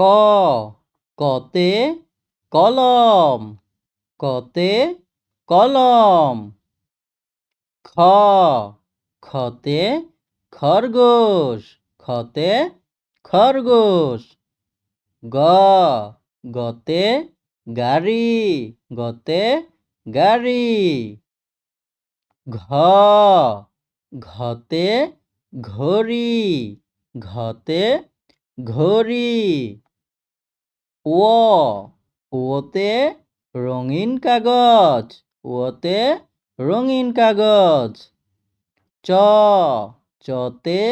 ক, কতে কলম কতে কলম। খ, খতে খরগোশ খতে খরগোশ। গ, গতে গাড়ি গতে গাড়ি। ঘ, ঘতে ঘড়ি ঘতে ঘড়ি। ও ওতে রঙিন কাগজ ওতে রঙিন কাগজ। চ, চতে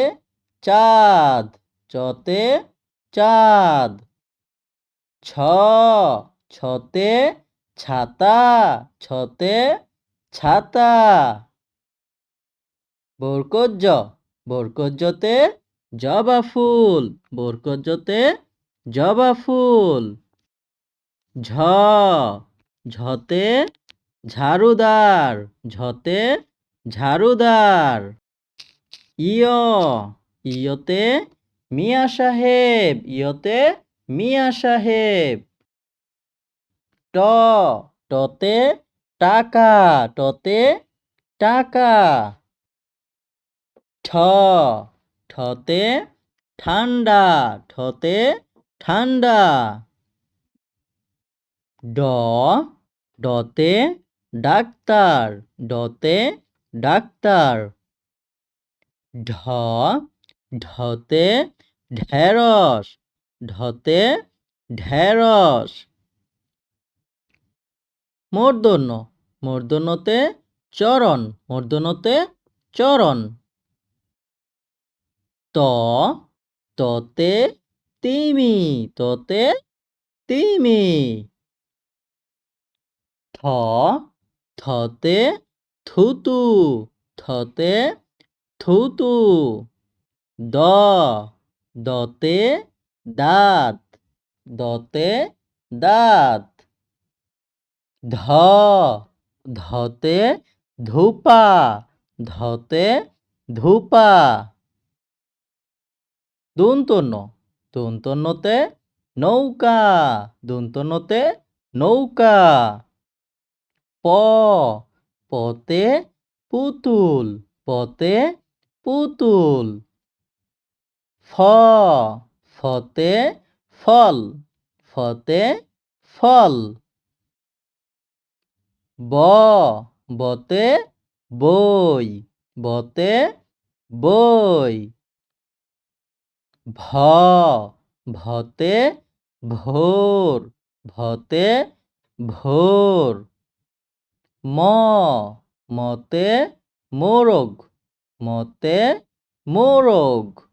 চাঁদ চতে চাঁদ। ছ, ছতে ছাতা ছতে ছাতা। বরকজ্জ বরকজ্জতে জবা ফুল বরকজ্জতে জবা ফুল। ঝ, ঝতে ঝাড়ুদার ঝতে ঝাড়ুদার। ইয়, ইয়তে মিয়া সাহেব, ইয়তে মিয়া সাহেব। ট, টতে টাকা টতে টাকা। ঠ, ঠতে ঠান্ডা, ঠতে ঠান্ডা। ড, ডতে ডাক্তার ডতে ডাক্তার। ঢ, ঢতে ঢেঁড়স ঢতে ঢেঁড়স। মূর্ধন্য মূর্ধন্যতে চরণ মূর্ধন্যতে চরণ। ত, ততে তিমি, ততে তিমি। থ, থতে থুতু থতে থুতু। দ, দতে দাঁত দতে দাঁত। ধ, ধতে ধূপা ধতে ধূপা। দন্তন্য। দন্তন্যতে নৌকা দন্তন্যতে নৌকা। প পতে পুতুল পতে পুতুল। ফ, ফতে ফল ফতে ফল। ব, বতে বই বতে বই। ভ ভতে ভোর ভতে ভোর। ম মতে মোরগ মতে মোরগ।